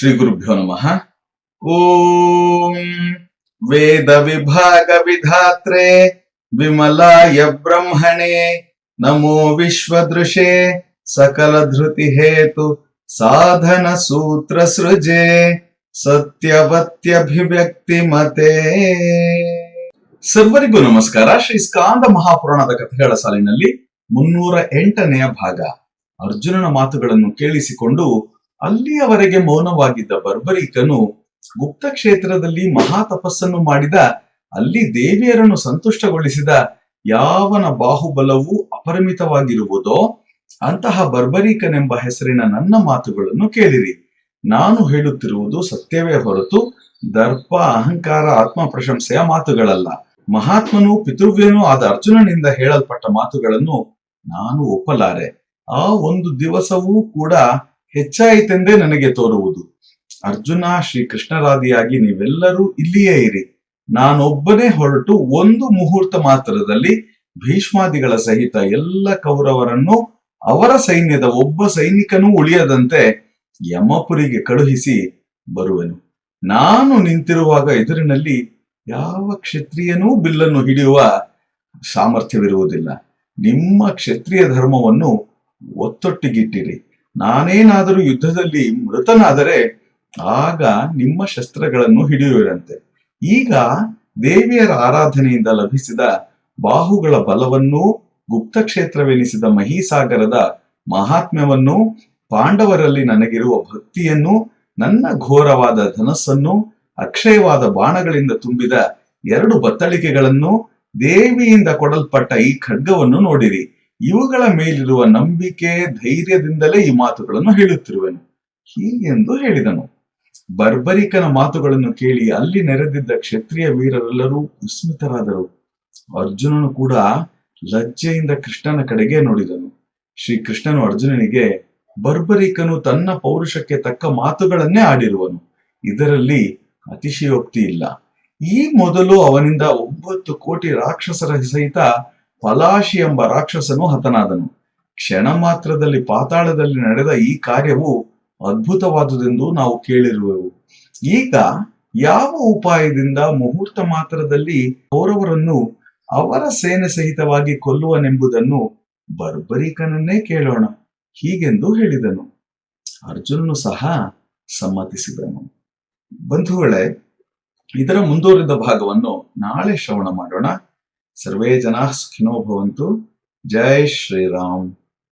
ಶ್ರೀ ಗುರುಭ್ಯೋ ನಮಃ. ಓಂ ವೇದ ವಿಭಾಗ ವಿಧಾತ್ರೆ ವಿಮಲಾಯ ಬ್ರಹ್ಮಣೆ ನಮೋ ವಿಶ್ವದೃಶೆ ಸಕಲ ಧೃತಿ ಹೇತು ಸಾಧನ ಸೂತ್ರ ಸೃಜೆ ಸತ್ಯವತ್ಯಭಿವ್ಯಕ್ತಿ ಮತೆ. ಸರ್ವರಿಗೂ ನಮಸ್ಕಾರ. ಶ್ರೀ ಸ್ಕಾಂದ ಮಹಾಪುರಾಣದ ಕಥೆಗಳ ಸಾಲಿನಲ್ಲಿ ಮುನ್ನೂರ ಎಂಟನೆಯ ಭಾಗ. ಅರ್ಜುನನ ಮಾತುಗಳನ್ನು ಕೇಳಿಸಿಕೊಂಡು ಅಲ್ಲಿಯವರೆಗೆ ಮೌನವಾಗಿದ್ದ ಬರ್ಬರೀಕನು ಗುಪ್ತ ಕ್ಷೇತ್ರದಲ್ಲಿ ಮಹಾ ತಪಸ್ಸನ್ನು ಮಾಡಿದ, ಅಲ್ಲಿ ದೇವಿಯರನ್ನು ಸಂತುಷ್ಟಗೊಳಿಸಿದ ಯಾವನ ಬಾಹುಬಲವು ಅಪರಿಮಿತವಾಗಿರುವುದೋ ಅಂತಹ ಬರ್ಬರೀಕನೆಂಬ ಹೆಸರಿನ ನನ್ನ ಮಾತುಗಳನ್ನು ಕೇಳಿರಿ. ನಾನು ಹೇಳುತ್ತಿರುವುದು ಸತ್ಯವೇ ಹೊರತು ದರ್ಪ, ಅಹಂಕಾರ, ಆತ್ಮ ಪ್ರಶಂಸೆಯ ಮಾತುಗಳಲ್ಲ. ಮಹಾತ್ಮನು ಪಿತೃವ್ಯನೂ ಆದ ಅರ್ಜುನನಿಂದ ಹೇಳಲ್ಪಟ್ಟ ಮಾತುಗಳನ್ನು ನಾನು ಒಪ್ಪಲಾರೆ. ಆ ಒಂದು ದಿವಸವೂ ಕೂಡ ಹೆಚ್ಚಾಯಿತೆಂದೇ ನನಗೆ ತೋರುವುದು. ಅರ್ಜುನ ಶ್ರೀ ಕೃಷ್ಣರಾದಿಯಾಗಿ ನೀವೆಲ್ಲರೂ ಇಲ್ಲಿಯೇ ಇರಿ. ನಾನೊಬ್ಬನೇ ಹೊರಟು ಒಂದು ಮುಹೂರ್ತ ಮಾತ್ರದಲ್ಲಿ ಭೀಷ್ಮಾದಿಗಳ ಸಹಿತ ಎಲ್ಲ ಕೌರವರನ್ನು, ಅವರ ಸೈನ್ಯದ ಒಬ್ಬ ಸೈನಿಕನೂ ಉಳಿಯದಂತೆ ಯಮಪುರಿಗೆ ಕಳುಹಿಸಿ ಬರುವೆನು. ನಾನು ನಿಂತಿರುವಾಗ ಎದುರಿನಲ್ಲಿ ಯಾವ ಕ್ಷತ್ರಿಯನೂ ಬಿಲ್ಲನ್ನು ಹಿಡಿಯುವ ಸಾಮರ್ಥ್ಯವಿರುವುದಿಲ್ಲ. ನಿಮ್ಮ ಕ್ಷತ್ರಿಯ ಧರ್ಮವನ್ನು ಒತ್ತೊಟ್ಟಿಗಿಟ್ಟಿರಿ. ನಾನೇನಾದರೂ ಯುದ್ಧದಲ್ಲಿ ಮೃತನಾದರೆ ಆಗ ನಿಮ್ಮ ಶಸ್ತ್ರಗಳನ್ನು ಹಿಡಿಯುವಿರಂತೆ. ಈಗ ದೇವಿಯರ ಆರಾಧನೆಯಿಂದ ಲಭಿಸಿದ ಬಾಹುಗಳ ಬಲವನ್ನೂ, ಗುಪ್ತ ಕ್ಷೇತ್ರವೆನಿಸಿದ ಮಹೀಸಾಗರದ ಮಹಾತ್ಮ್ಯವನ್ನು, ಪಾಂಡವರಲ್ಲಿ ನನಗಿರುವ ಭಕ್ತಿಯನ್ನು, ನನ್ನ ಘೋರವಾದ ಧನಸ್ಸನ್ನು, ಅಕ್ಷಯವಾದ ಬಾಣಗಳಿಂದ ತುಂಬಿದ ಎರಡು ಬತ್ತಳಿಕೆಗಳನ್ನು, ದೇವಿಯಿಂದ ಕೊಡಲ್ಪಟ್ಟ ಈ ಖಡ್ಗವನ್ನು ನೋಡಿರಿ. ಇವುಗಳ ಮೇಲಿರುವ ನಂಬಿಕೆ ಧೈರ್ಯದಿಂದಲೇ ಈ ಮಾತುಗಳನ್ನು ಹೇಳುತ್ತಿರುವೆನು. ಹೀಗೆಂದು ಹೇಳಿದನು. ಬರ್ಬರಿಕನ ಮಾತುಗಳನ್ನು ಕೇಳಿ ಅಲ್ಲಿ ನೆರೆದಿದ್ದ ಕ್ಷತ್ರಿಯ ವೀರರೆಲ್ಲರೂ ವಿಸ್ಮಿತರಾದರು. ಅರ್ಜುನನು ಕೂಡ ಲಜ್ಜೆಯಿಂದ ಕೃಷ್ಣನ ಕಡೆಗೆ ನೋಡಿದನು. ಶ್ರೀ ಕೃಷ್ಣನು ಅರ್ಜುನನಿಗೆ, ಬರ್ಬರಿಕನು ತನ್ನ ಪೌರುಷಕ್ಕೆ ತಕ್ಕ ಮಾತುಗಳನ್ನೇ ಆಡಿರುವನು. ಇದರಲ್ಲಿ ಅತಿಶಯೋಕ್ತಿ ಇಲ್ಲ. ಈ ಮೊದಲು ಅವನಿಂದ ಒಂಬತ್ತು ಕೋಟಿ ರಾಕ್ಷಸರ ಸಹಿತ ಪಲಾಶಿ ಎಂಬ ರಾಕ್ಷಸನು ಹತನಾದನು. ಕ್ಷಣ ಮಾತ್ರದಲ್ಲಿ ಪಾತಾಳದಲ್ಲಿ ನಡೆದ ಈ ಕಾರ್ಯವು ಅದ್ಭುತವಾದುದೆಂದು ನಾವು ಕೇಳಿರುವೆವು. ಈಗ ಯಾವ ಉಪಾಯದಿಂದ ಮುಹೂರ್ತ ಮಾತ್ರದಲ್ಲಿ ಕೌರವರನ್ನು ಅವರ ಸೇನೆ ಸಹಿತವಾಗಿ ಕೊಲ್ಲುವನೆಂಬುದನ್ನು ಬರ್ಬರಿಕನನ್ನೇ ಕೇಳೋಣ ಹೀಗೆಂದು ಹೇಳಿದನು. ಅರ್ಜುನನು ಸಹ ಸಮ್ಮತಿಸಿದನು. ಬಂಧುಗಳೇ, ಇದರ ಮುಂದುವರಿದ ಭಾಗವನ್ನು ನಾಳೆ ಶ್ರವಣ ಮಾಡೋಣ. సర్వే జనా సుఖినో భవంతు. జై శ్రీరామ్.